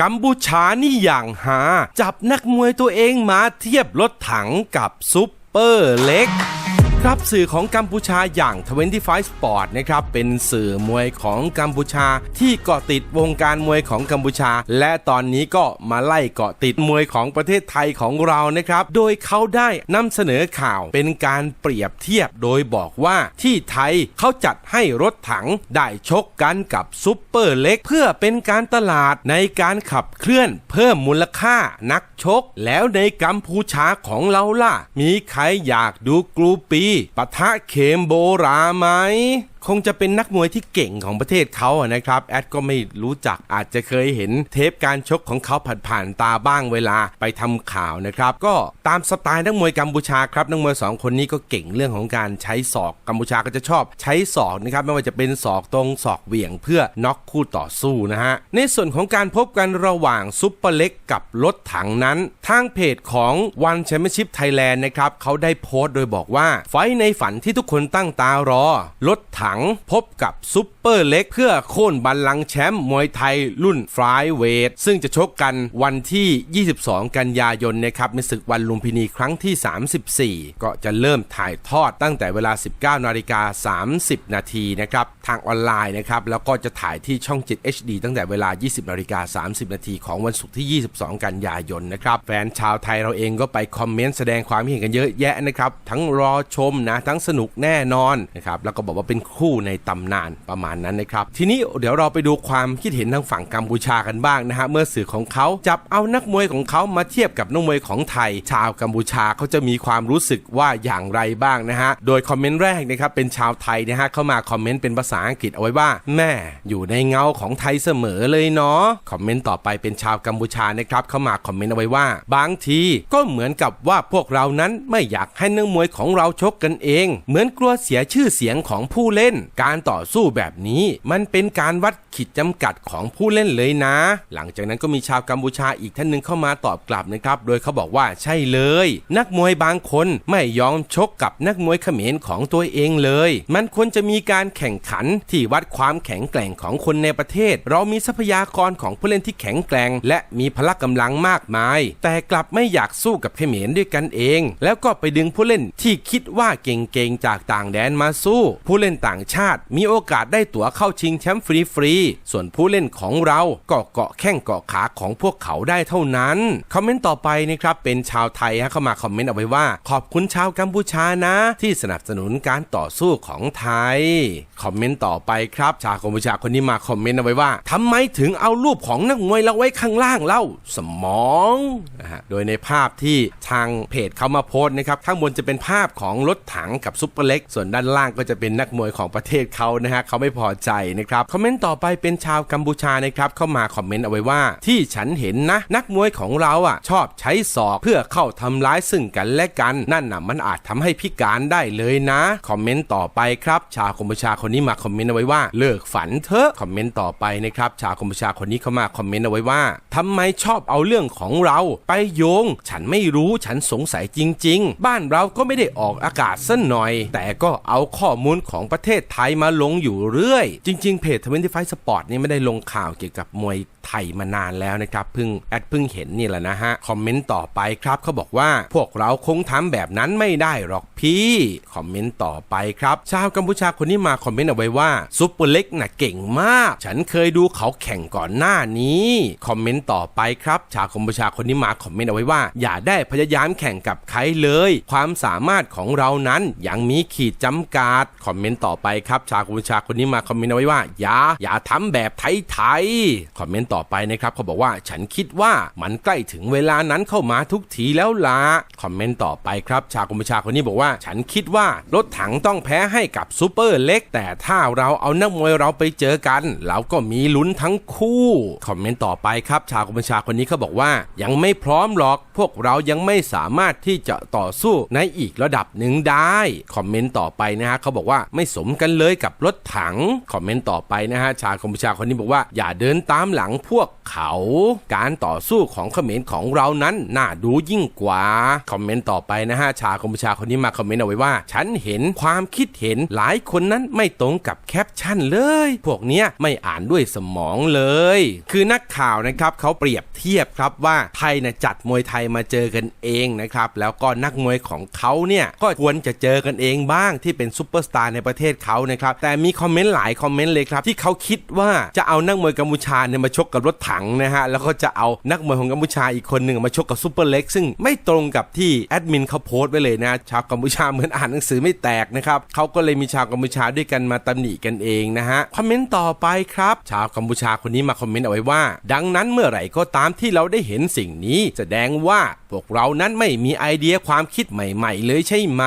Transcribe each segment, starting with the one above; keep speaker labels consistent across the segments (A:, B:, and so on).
A: กัมพูชานี่อย่างหา จับนักมวยตัวเองมาเทียบรถถังกับซุปเปอร์เล็ก ครับสื่อของกัมพูชาอย่าง 25 Sport นะครับเป็นสื่อมวยของกัมพูชา ที่เกาะติดวงการมวยของกัมพูชา และตอนนี้ก็มาไล่เกาะติดมวยของประเทศไทยของเรานะครับ โดยเขาได้นำเสนอข่าวเป็นการเปรียบเทียบ โดยบอกว่าที่ไทยเขาจัดให้รถถังได้ชกกันกับซุปเปอร์เล็ก เพื่อเป็นการตลาดในการขับเคลื่อนเพิ่มมูลค่านักชก แล้วในกัมพูชาของเราล่ะ มีใครอยากดูกรูปีปะทะเขมโบราไหมคงจะเป็นนักมวยที่เก่งของประเทศเขาอะนะครับ แอดก็ไม่รู้จักอาจจะเคยเห็นเทปการชกของเขาผ่านๆตาบ้างเวลาไปทำข่าวนะครับ ก็ตามสไตล์นักมวยกัมพูชาครับนักมวยสองคนนี้ก็เก่งเรื่องของการใช้ศอกกัมพูชาก็จะชอบใช้ศอกนะครับไม่ว่าจะเป็นศอกตรงศอกเหวี่ยงเพื่อน็อกคู่ต่อสู้นะฮะในส่วนของการพบกันระหว่างซุปเปอร์เล็กกับรถถังนั้น ทางเพจของ One Championship Thailand นะครับเขาได้โพสต์โดยบอกว่าไฟในฝันที่ทุกคนตั้งตารอรถถังพบกับซุปเปอร์เล็ก เพื่อโค่นบัลลังก์แชมป์มวยไทยรุ่นฟลายเวทซึ่งจะชกกันวันที่ 22 กันยายนนะครับในศึกวันลุมพินีครั้งที่ 34 ก็จะเริ่มถ่ายทอดตั้งแต่เวลา 19นาฬิกา30 นาทีนะครับทางออนไลน์นะครับแล้วก็จะถ่ายที่ช่อง 7 HD ตั้งแต่เวลา 20นาฬิกา30 นาทีของวันศุกร์ที่ 22 กันยายนนะครับแฟนชาวไทยเราเองก็ไปคอมเมนต์แสดงความคิดเห็นกันเยอะแยะนะครับทั้งรอชมนะทั้งสนุกแน่นอนนะครับแล้วก็บอกว่าเป็นคู่ในตำนานประมาณนั้นนะครับ ทีนี้เดี๋ยวเราไปดูความคิดเห็นทางฝั่งกัมพูชากันบ้างนะฮะเมื่อสื่อของเขาจับเอานักมวยของเขามาเทียบกับนักมวยของไทย ชาวกัมพูชาเขาจะมีความรู้สึกว่าอย่างไรบ้างนะฮะโดยคอมเมนต์แรกนะครับเป็นชาวไทยนะฮะเข้ามาคอมเมนต์เป็นภาษาอังกฤษเอาไว้ว่าแม่อยู่ในเงาของไทยเสมอเลยเนาะคอมเมนต์ต่อไปเป็นชาวกัมพูชานะครับเข้ามาคอมเมนต์เอาไว้ว่า บางทีก็เหมือนกับว่าพวกเรานั้นไม่อยากให้นักมวยของเราชกกันเอง เหมือนกลัวเสียชื่อเสียงของผู้เล่นการต่อสู้แบบนี้ มันเป็นการวัดขีดจำกัดของผู้เล่นเลยนะ หลังจากนั้นก็มีชาวกัมพูชาอีกท่านหนึ่งเข้ามาตอบกลับนะครับ โดยเขาบอกว่าใช่เลย นักมวยบางคนไม่ยอมชกกับนักมวยเขมรของตัวเองเลย มันควรจะมีการแข่งขันที่วัดความแข็งแกร่งของคนในประเทศ เรามีทรัพยากรของผู้เล่นที่แข็งแกร่ง และมีพละกำลังมากมาย แต่กลับไม่อยากสู้กับเขมรด้วยกันเอง แล้วก็ไปดึงผู้เล่นที่คิดว่าเก่งๆจากต่างแดนมาสู้ ผู้เล่นต่างชาติ มีโอกาสได้ตั๋วเข้าชิงแชมป์ฟรีๆ ส่วนผู้เล่นของเราก็เกาะแข้งเกาะขาของพวกเขาได้เท่านั้น คอมเมนต์ต่อไปนะครับเป็นชาวไทยฮะเข้ามาคอมเมนต์เอาไว้ว่า ขอบคุณชาวกัมพูชานะ ที่สนับสนุนการต่อสู้ของไทย คอมเมนต์ต่อไปครับ ชาวกัมพูชาคนนี้มาคอมเมนต์เอาไว้ว่าทำไมถึงเอารูปของนักมวยเราไว้ข้างล่างเล่าสมองนะฮะโดยในภาพที่ทางเพจเขามาโพสต์นะครับข้างบนจะเป็นภาพของรถถังกับซุปเปอร์เล็ก ส่วนด้านล่างก็จะเป็นนักมวยของประเทศเขานะฮะเขาไม่พอใจนะครับคอมเมนต์ต่อไปเป็นชาวกัมพูชานะครับเข้ามาคอมเมนต์เอาไว้ว่า ที่ฉันเห็นนะ นักมวยของเราอะ ชอบใช้ศอกเพื่อเข้าทำร้ายซึ่งกันและกัน นั่นน่ะมันอาจทำให้พิการได้เลยนะคอมเมนต์ต่อไปครับชาวกัมพูชาคนนี้มาคอมเมนต์เอาไว้ว่า เลิกฝันเถอะคอมเมนต์ต่อไปนะครับชาวกัมพูชาคนนี้เข้ามาคอมเมนต์เอาไว้ว่าทำไมชอบเอาเรื่องของเราไปโยง ฉันไม่รู้ฉันสงสัยจริง ๆ บ้านเราก็ไม่ได้ออกอากาศสัหน่อย แต่ก็เอาข้อมูลของประเทศไทยมาลงอยู่เรื่อย จริง ๆ เพจ 25 Sport นี่ไม่ได้ลงข่าวเกี่ยวกับมวย ไทยมานานแล้วนะครับเพิ่งแอดเพิ่งเห็นนี่แหละนะฮะคอมเมนต์ต่อไปครับเขาบอกว่าพวกเราคงทำแบบนั้นไม่ได้หรอกพี่คอมเมนต์ต่อไปครับชาวกัมพูชาคนนี้มาคอมเมนต์เอาไว้ว่าซุปเปอร์เล็กน่ะเก่งมาก ฉันเคยดูเขาแข่งก่อนหน้านี้คอมเมนต์ต่อไปครับชาวกัมพูชาคนนี้มาคอมเมนต์เอาไว้ว่า อย่าได้พยายามแข่งกับใครเลย ความสามารถของเรานั้นยังมีขีดจำกัดคอมเมนต์ต่อไปครับชาวกัมพูชาคนนี้มาคอมเมนต์เอาไว้ว่าอย่าอย่าทำแบบไทยๆคอมเมนต์ต่อไปนะครับเขาบอกว่าฉันคิดว่ามันใกล้ถึงเวลานั้นเข้ามาทุกทีแล้วล่ะคอมเมนต์ต่อไปครับ ชาวกัมพูชาคนนี้บอกว่า ฉันคิดว่ารถถังต้องแพ้ให้กับซูเปอร์เล็ก แต่ถ้าเราเอานักมวยเราไปเจอกันเราก็มีลุ้นทั้งคู่คอมเมนต์ต่อไปครับ ชาวกัมพูชาคนนี้เขาบอกว่า ยังไม่พร้อมหรอก พวกเรายังไม่สามารถที่จะต่อสู้ในอีกระดับหนึ่งได้คอมเมนต์ต่อไปนะฮะเขาบอกว่าไม่สมกันเลยกับรถถังคอมเมนต์ต่อไปนะฮะชาวกัมพูชาคนนี้บอกว่า อย่าเดินตามหลังพวกเขา การต่อสู้ของเขมรของเรานั้นน่าดูยิ่งกว่า คอมเมนต์ต่อไปนะฮะชาวกัมพูชาคนนี้มาคอมเมนต์เอาไว้ว่า ฉันเห็นความคิดเห็นหลายคนนั้นไม่ตรงกับแคปชั่นเลย พวกเนี้ยไม่อ่านด้วยสมองเลย คือนักข่าวนะครับเขาเปรียบเทียบครับว่าไทยเนี่ยจัดมวยไทยมาเจอกันเองนะครับแล้วก็นักมวยของเขาเนี่ยก็ควรจะเจอกันเองบ้างที่เป็นซูเปอร์สตาร์ในประเทศเขานะครับแต่มีคอมเมนต์หลายคอมเมนต์เลยครับที่เขาคิดว่าจะเอานักมวยกัมพูชาเนี่ยมาชกกกับรถถังนะฮะแล้วก็จะเอานักมวยของกัมพูชาอีกคนหนึ่งมาชกกับซูเปอร์เล็กซึ่งไม่ตรงกับที่แอดมินเขาโพสต์ไว้เลยนะชาวกัมพูชาเหมือนอ่านหนังสือไม่แตกนะครับเขาก็เลยมีชาวกัมพูชาด้วยกันมาตำหนิกันเองนะฮะคอมเมนต์ต่อไปครับ ชาวกัมพูชาคนนี้มาคอมเมนต์เอาไว้ว่า ดังนั้นเมื่อไหร่ก็ตามที่เราได้เห็นสิ่งนี้ แสดงว่าพวกเรานั้นไม่มีไอเดียความคิดใหม่ๆ เลยใช่ไหม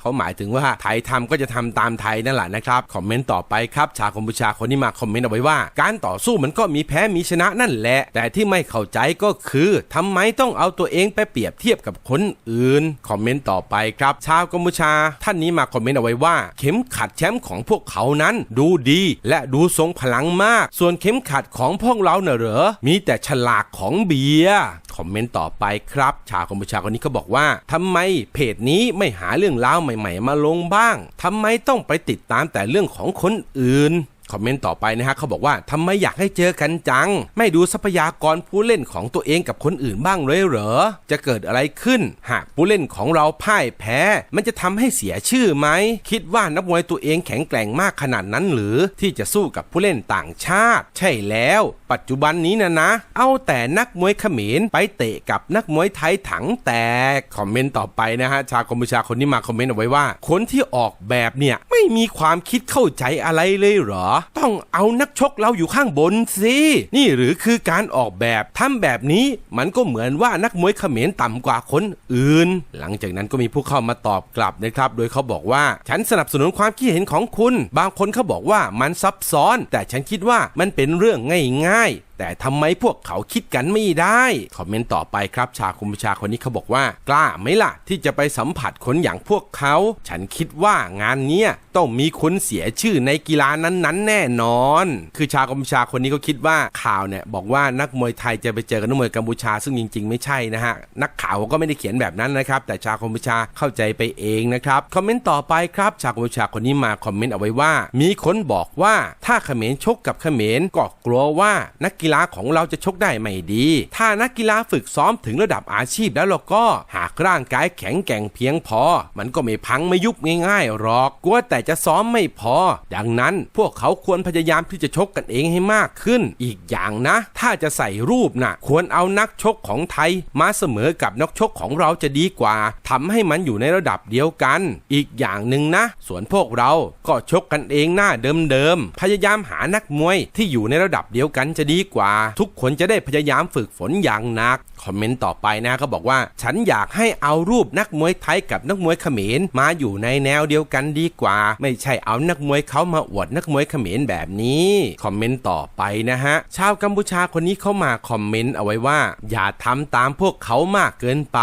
A: เขาหมายถึงว่าไทยทำก็จะทำตามไทยนั่นแหละนะครับคอมเมนต์ต่อไปครับชาวกัมพูชาคนนี้มาคอมเมนต์เอาไว้ว่า การต่อสู้มันก็มีแพ้มีชนะนั่นแหละ แต่ที่ไม่เข้าใจก็คือทำไมต้องเอาตัวเองไปเปรียบเทียบกับคนอื่น คอมเมนต์ต่อไปครับ ชาวกัมพูชา ท่านนี้มาคอมเมนต์เอาไว้ว่า เข็มขัดแชมป์ของพวกเขานั้น ดูดี และดูทรงพลังมาก ส่วนเข็มขัดของพวกเราเน่ะเหรอ มีแต่ฉลากของเบียร์คอมเมนต์ต่อไปครับ ชาวกัมพูชาคนนี้เขาบอกว่าทำไมเพจนี้ไม่หาเรื่องราวใหม่ ๆ มาลงบ้างทำไมต้องไปติดตามแต่เรื่องของคนอื่น คอมเมนต์ต่อไปนะฮะเขาบอกว่าทำไมอยากให้เจอกันจัง ไม่ดูทรัพยากรผู้เล่นของตัวเองกับคนอื่นบ้างเลยเหรอ จะเกิดอะไรขึ้น หากผู้เล่นของเราพ่ายแพ้ มันจะทำให้เสียชื่อไหม คิดว่านักมวยตัวเองแข็งแกร่งมากขนาดนั้นหรือที่จะสู้กับผู้เล่นต่างชาติ ใช่แล้ว ปัจจุบันนี้นะนะ เอาแต่นักมวยเขมรไปเตะกับนักมวยไทยถังแตกคอมเมนต์ต่อไปนะฮะชาวกัมพูชาคนนี้มาคอมเมนต์เอาไว้ว่า คนที่ออกแบบเนี่ยไม่มีความคิดเข้าใจอะไรเลยเหรอต้องเอานักชกเราอยู่ข้างบนสิ นี่หรือคือการออกแบบทำแบบนี้มันก็เหมือนว่านักมวยเขมรต่ำกว่าคนอื่น หลังจากนั้นก็มีผู้เข้ามาตอบกลับนะครับ โดยเขาบอกว่าฉันสนับสนุนความคิดเห็นของคุณ บางคนเขาบอกว่ามันซับซ้อน แต่ฉันคิดว่ามันเป็นเรื่องง่ายๆ แต่ทำไมพวกเขาคิดกันไม่ได้คอมเมนต์ต่อไปครับชาคุมชาคนนี้เขาบอกว่า กล้าไหมล่ะ ที่จะไปสัมผัสคนอย่างพวกเขา ฉันคิดว่างานเนี้ยต้องมีคนเสียชื่อในกีฬานั้นๆ แน่นอน คือชาวกัมพูชาคนนี้ก็คิดว่าข่าวเนี่ยบอกว่านักมวยไทยจะไปเจอกับนักมวยกัมพูชาซึ่งจริง ๆ ไม่ใช่นะฮะนักข่าวก็ไม่ได้เขียนแบบนั้นนะครับ แต่ชาวกัมพูชาเข้าใจไปเองนะครับคอมเมนต์ต่อไปครับชาวกัมพูชาคนนี้มาคอมเมนต์เอาไว้ว่า มีคนบอกว่าถ้าเขมรชกกับเขมรก็กลัวว่านักกีฬาของเราจะชกได้ไม่ดี ถ้านักกีฬาฝึกซ้อมถึงระดับอาชีพแล้วเราก็หากร่างกายแข็งแกร่งเพียงพอ มันก็ไม่พังไม่ยุบง่ายๆหรอกกลัวแต่จะซ้อมไม่พอ ดังนั้นพวกเขาควรพยายามที่จะชกกันเองให้มากขึ้น อีกอย่างนะ ถ้าจะใส่รูปนะ่ะ ควรเอานักชกของไทย มาเสมอกับนักชกของเราจะดีกว่าทำให้มันอยู่ในระดับเดียวกัน อีกอย่างหนึ่งนะ ส่วนพวกเราก็ชกกันเองหน้าเดิมๆพยายามหานักมวยที่อยู่ในระดับเดียวกันจะดีกว่าทุกคนจะได้พยายามฝึกฝนอย่างหนัก คอมเมนต์ต่อไปนะเขาบอกว่า ฉันอยากให้เอารูปนักมวยไทยกับนักมวยเขมรมาอยู่ในแนวเดียวกันดีกว่า ไม่ใช่เอานักมวยเขามาอวดนักมวยเขมรแบบนี้คอมเมนต์ต่อไปนะฮะชาวกัมพูชาคนนี้เขามาคอมเมนต์เอาไว้ว่า อย่าทำตามพวกเขามากเกินไป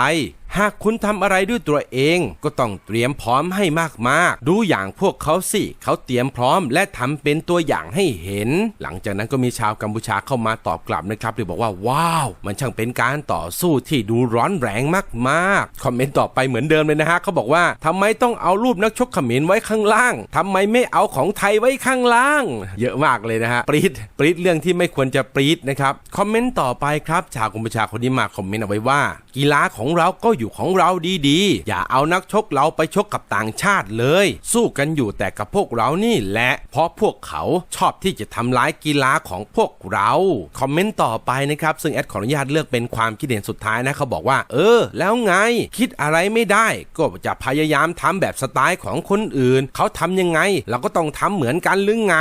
A: หากคุณทำอะไรด้วยตัวเองก็ต้องเตรียมพร้อมให้มากๆ ดูอย่างพวกเขาสิ เขาเตรียมพร้อมและทำเป็นตัวอย่างให้เห็น หลังจากนั้นก็มีชาวกัมพูชาเข้ามาตอบกลับนะครับโดยบอกว่าว้าว มันช่างเป็นการต่อสู้ที่ดูร้อนแรงมากๆ คอมเมนต์ต่อไปเหมือนเดิมเลยนะฮะเขาบอกว่าทำไมต้องเอารูปนักชกเขมรไว้ข้างล่างทำไมไม่เอาของไทยไว้ข้างล่าง เยอะมากเลยนะฮะปรีดปรีดเรื่องที่ไม่ควรจะปรีดนะครับคอมเมนต์ต่อไปครับชาวกัมพูชาคนนี้มาคอมเมนต์เอาไว้ว่า กีฬาของเราก็อยู่ของเราดีๆ อย่าเอานักชกเราไปชกกับต่างชาติเลย สู้กันอยู่แต่กับพวกเรานี่แหละ เพราะพวกเขาชอบที่จะทำร้ายกีฬาของพวกเรา คอมเมนต์ต่อไปนะครับ ซึ่งแอดขออนุญาตเลือกเป็นความคิดเห็นสุดท้ายนะเขาบอกว่า เออ แล้วไง คิดอะไรไม่ได้ ก็จะพยายามทำแบบสไตล์ของคนอื่น เขาทำยังไง เราก็ต้องทำเหมือนกันหรือไง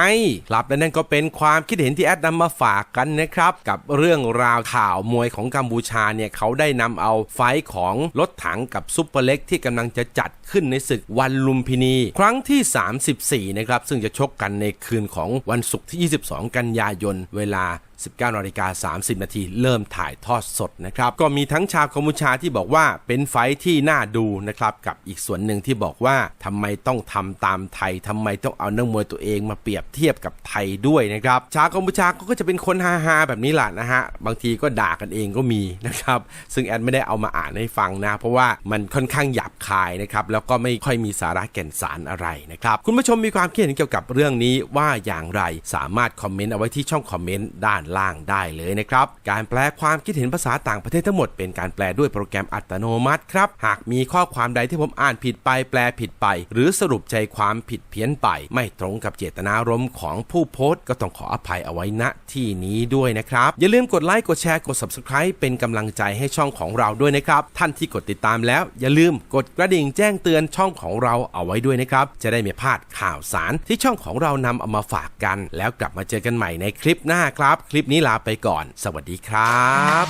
A: ครับและนั่นก็เป็นความคิดเห็นที่แอดนำมาฝากกันนะครับ กับเรื่องราวข่าวมวยของกัมพูชาเนี่ยเขาได้นำเอาไฟของรถถังกับซุปเปอร์เล็กที่กำลังจะจัดขึ้นในศึกวันลุมพินี ครั้งที่ 34 นะครับ ซึ่งจะชกกันในคืนของวันศุกร์ที่ 22 กันยายน เวลา 19นาฬิกา30 นาทีเริ่มถ่ายทอดสดนะครับ ก็มีทั้งชาวกัมพูชาที่บอกว่าเป็นไฟที่น่าดูนะครับ กับอีกส่วนหนึ่งที่บอกว่าทำไมต้องทำตามไทยทำไมต้องเอานักมวยตัวเองมาเปรียบเทียบกับไทยด้วยนะครับ ชาวกัมพูชาก็จะเป็นคนฮาๆแบบนี้แหละนะฮะ บางทีก็ด่ากันเองก็มีนะครับ ซึ่งแอดไม่ได้เอามาอ่านให้ฟังนะ เพราะว่ามันค่อนข้างหยาบคายนะครับ แล้วก็ไม่ค่อยมีสาระแก่นสารอะไรนะครับ คุณผู้ชมมีความคิดเห็นเกี่ยวกับเรื่องนี้ว่าอย่างไร สามารถคอมเมนต์เอาไว้ที่ช่องคอมเมนต์ด้านล่างได้เลยนะครับ การแปลความคิดเห็นภาษาต่างประเทศทั้งหมดเป็นการแปลด้วยโปรแกรมอัตโนมัติครับ หากมีข้อความใดที่ผมอ่านผิดไปแปลผิดไป หรือสรุปใจความผิดเพี้ยนไป ไม่ตรงกับเจตนารมณ์ของผู้โพสต์ ก็ต้องขออภัยเอาไว้ณที่นี้ด้วยนะครับ อย่าลืมกดไลค์กดแชร์กด subscribe เป็นกำลังใจให้ช่องของเราด้วยนะครับ ท่านที่กดติดตามแล้ว อย่าลืมกดกระดิ่งแจ้งเตือนช่องของเราเอาไว้ด้วยนะครับ จะได้ไม่พลาดข่าวสารที่ช่องของเรานำเอามาฝากกัน แล้วกลับมาเจอกันใหม่ในคลิปหน้าครับคลิปนี้ลาไปก่อน สวัสดีครับ